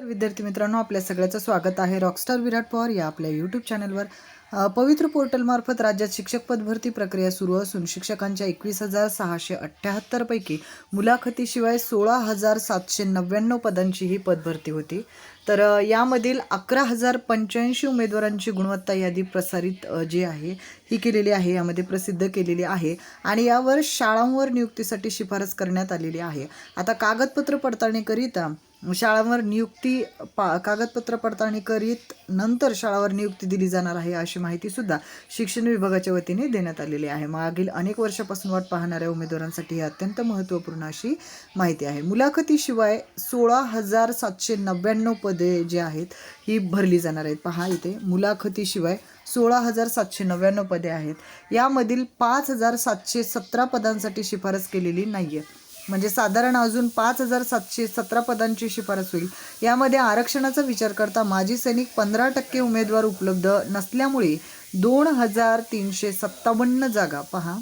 तर विद्यार्थी मित्रांनो आपल्या सगळ्याचं स्वागत आहे रॉकस्टार विराट पवार या आपल्या यूट्यूब चॅनलवर पवित्र पोर्टलमार्फत राज्यात शिक्षक पदभरती प्रक्रिया सुरू असून शिक्षकांच्या एकवीस हजार सहाशे अठ्ठ्याहत्तरपैकी मुलाखतीशिवाय सोळा हजार सातशे नव्याण्णव पदांची ही पदभरती होती. तर यामधील अकरा हजार पंच्याऐंशी उमेदवारांची गुणवत्ता यादी प्रसारित जी आहे ही केलेली आहे यामध्ये प्रसिद्ध केलेली आहे आणि यावर शाळांवर नियुक्तीसाठी शिफारस करण्यात आलेली आहे. आता कागदपत्र पडताळणीकरिता शाळांवर नियुक्ती पा कागदपत्र पडताळणी करीत नंतर शाळावर नियुक्ती दिली जाणार आहे अशी माहितीसुद्धा शिक्षण विभागाच्या वतीने देण्यात आलेली आहे. मागील अनेक वर्षापासून वाट पाहणाऱ्या उमेदवारांसाठी ही अत्यंत महत्त्वपूर्ण अशी माहिती आहे. मुलाखतीशिवाय सोळा हजार सातशे नव्याण्णव पदे जे आहेत ही भरली जाणार आहेत. पहा इथे मुलाखतीशिवाय सोळा हजार सातशे नव्याण्णव पदे आहेत. यामधील पाच हजार सातशे सतरा पदांसाठी शिफारस केलेली नाही आहे म्हणजे साधारण अजून पाच हजार सातशे सतरा पदांची शिफारस होईल. यामध्ये आरक्षणाचा विचार करता माजी सैनिक पंधरा टक्के उमेदवार उपलब्ध नसल्यामुळे दोन हजार तीनशे सत्तावन्न जागा पहा.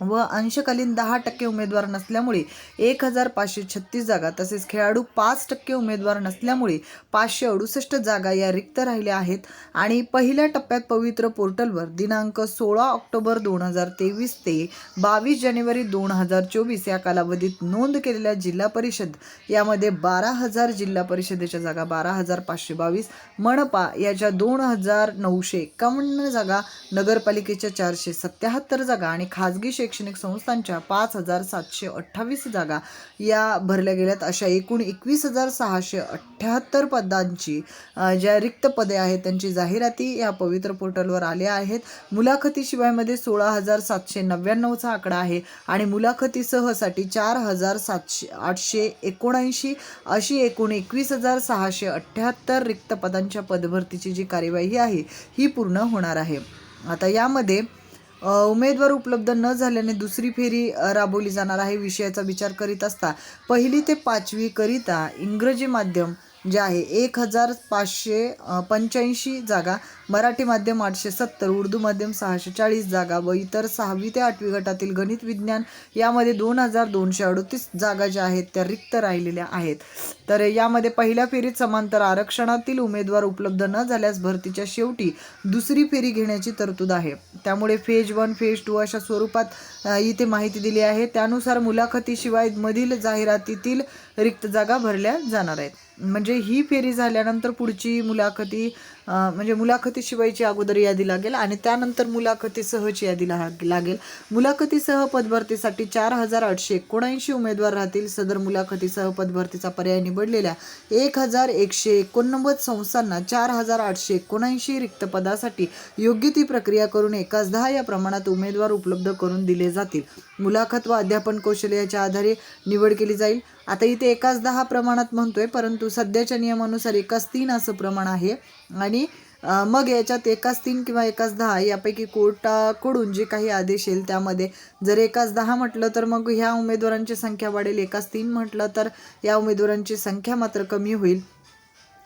व अंशकालीन दहा टक्के उमेदवार नसल्यामुळे एक हजार पाचशे छत्तीस जागा तसेच खेळाडू पाच टक्के उमेदवार नसल्यामुळे पाचशे अडुसष्ट जागा या रिक्त राहिल्या आहेत. आणि पहिल्या टप्प्यात पवित्र पोर्टलवर दिनांक सोळा ऑक्टोबर दोन हजार तेवीस ते बावीस जानेवारी दोन हजार चोवीस या कालावधीत नोंद केलेल्या जिल्हा परिषद यामध्ये बारा हजार जिल्हा परिषदेच्या जागा बारा हजार पाचशे बावीस मनपा याच्या दोन हजार नऊशे एकावन्न जागा नगरपालिकेच्या चारशे सत्याहत्तर जागा आणि खाजगी शैक्षणिक संस्थांच्या पाच हजार सातशे अठ्ठावीस जागा या भरल्या गेल्यात. अशा एकूण एकवीस हजार सहाशे अठ्ठ्याहत्तर पदांची ज्या रिक्त पदे आहेत त्यांची जाहिराती या पवित्र पोर्टलवर आल्या आहेत. मुलाखतीशिवायमध्ये सोळा हजार सातशे नव्याण्णवचा आकडा आहे आणि मुलाखतीसहसाठी चार हजार सातशे आठशे एकोणऐंशी अशी एकूण एकवीस हजार सहाशे अठ्ठ्याहत्तर रिक्त पदांच्या पदभरतीची जी कार्यवाही आहे ही पूर्ण होणार आहे. आता यामध्ये उमेदवार उपलब्ध न झाल्याने दुसरी फेरी राबवली जाणार आहे विषयाचा विचार करीत असता पहिली ते पाचवीकरिता इंग्रजी माध्यम जे आहे एक हजार पाचशे पंच्याऐंशी जागा मराठी माध्यम आठशे सत्तर उर्दू माध्यम सहाशे चाळीस जागा व इतर सहावी ते आठवी गटातील गणित विज्ञान यामध्ये दोन हजार दोनशे अडतीस जागा ज्या आहेत त्या रिक्त राहिलेल्या आहेत. तर यामध्ये पहिल्या फेरीत समांतर आरक्षणातील उमेदवार उपलब्ध न झाल्यास भरतीच्या शेवटी दुसरी फेरी घेण्याची तरतूद आहे. त्यामुळे फेज वन फेज टू अशा स्वरूपात इथे माहिती दिली आहे. त्यानुसार मुलाखतीशिवाय मधील जाहिरातीतील रिक्त जागा भरल्या जाणार आहेत. म्हणजे ही फेरी झाल्यानंतर पुढची मुलाखती म्हणजे मुलाखतीशिवायची अगोदर यादी लागेल आणि त्यानंतर मुलाखतीसहची यादी लाग लागेल. मुलाखतीसह पदभरतीसाठी चार हजार आठशे एकोणऐंशी उमेदवार राहतील. सदर मुलाखतीसह पदभरतीचा पर्याय निवडलेल्या एक हजार एकशे एकोणनव्वद संस्थांना चार हजार आठशे एकोणऐंशी रिक्त पदासाठी योग्य ती प्रक्रिया करून एकाच दहा या प्रमाणात उमेदवार उपलब्ध करून दिले जातील. मुलाखत व अध्यापन कौशल्याच्या आधारे निवड केली जाईल. आता इथे एकाच दहा प्रमाणात म्हणतोय परंतु सध्याच्या नियमानुसार एकाच तीन असं प्रमाण आहे. आणि मग याच्यात एकाच तीन किंवा एकाच दहा यापैकी कोर्टाकडून जे काही आदेश येईल त्यामध्ये. जर एकाच दहा म्हटलं तर मग ह्या उमेदवारांची संख्या वाढेल. एकाच तीन म्हटलं तर या उमेदवारांची संख्या मात्र कमी होईल.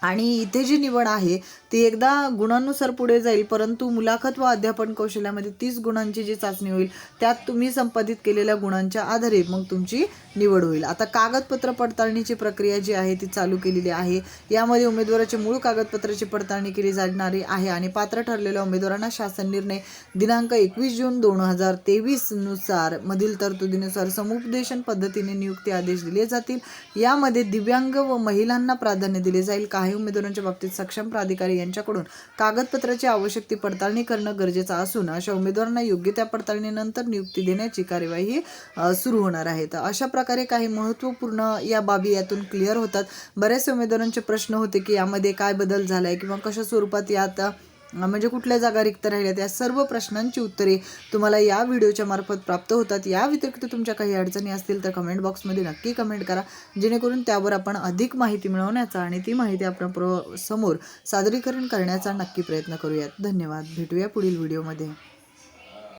आणि इथे जी निवड आहे ती एकदा गुणांनुसार पुढे जाईल परंतु मुलाखत व अध्यापन कौशल्यामध्ये तीस गुणांची जी चाचणी होईल त्यात तुम्ही संपादित केलेल्या गुणांच्या आधारे मग तुमची निवड होईल. आता कागदपत्र पडताळणीची प्रक्रिया जी आहे ती चालू केलेली आहे. यामध्ये उमेदवाराचे मूळ कागदपत्राची पडताळणी केली जाणारी आहे आणि पात्र ठरलेल्या उमेदवारांना शासन निर्णय दिनांक एकवीस जून दोन हजार तेवीसनुसार मधील तरतुदीनुसार समुपदेशन पद्धतीने नियुक्ती आदेश दिले जातील. यामध्ये दिव्यांग व महिलांना प्राधान्य दिले जाईल. काही उमेदवारांच्या बाबतीत सक्षम प्राधिकारी यांच्याकडून कागदपत्राची आवश्यक ती पडताळणी करणं गरजेचं असून अशा उमेदवारांना योग्य त्या पडताळणीनंतर नियुक्ती देण्याची कार्यवाही सुरू होणार आहे. तर अशा प्रकारे काही महत्त्वपूर्ण या बाबी यातून क्लिअर होतात. बरेचसे उमेदवारांचे प्रश्न होते की यामध्ये काय बदल झाला आहे किंवा कशा स्वरूपात यात आता म्हणजे कुठल्या जागा रिक्त राहिल्यात या सर्व प्रश्नांची उत्तरे तुम्हाला या व्हिडिओच्या मार्फत प्राप्त होतात. या व्यतिरिक्त तुमच्या काही अडचणी असतील तर कमेंट बॉक्समध्ये नक्की कमेंट करा. जेणेकरून त्यावर आपण अधिक माहिती मिळवण्याचा आणि ती माहिती आपण प्र समोर सादरीकरण करण्याचा नक्की प्रयत्न करूयात. धन्यवाद. भेटूया पुढील व्हिडिओमध्ये.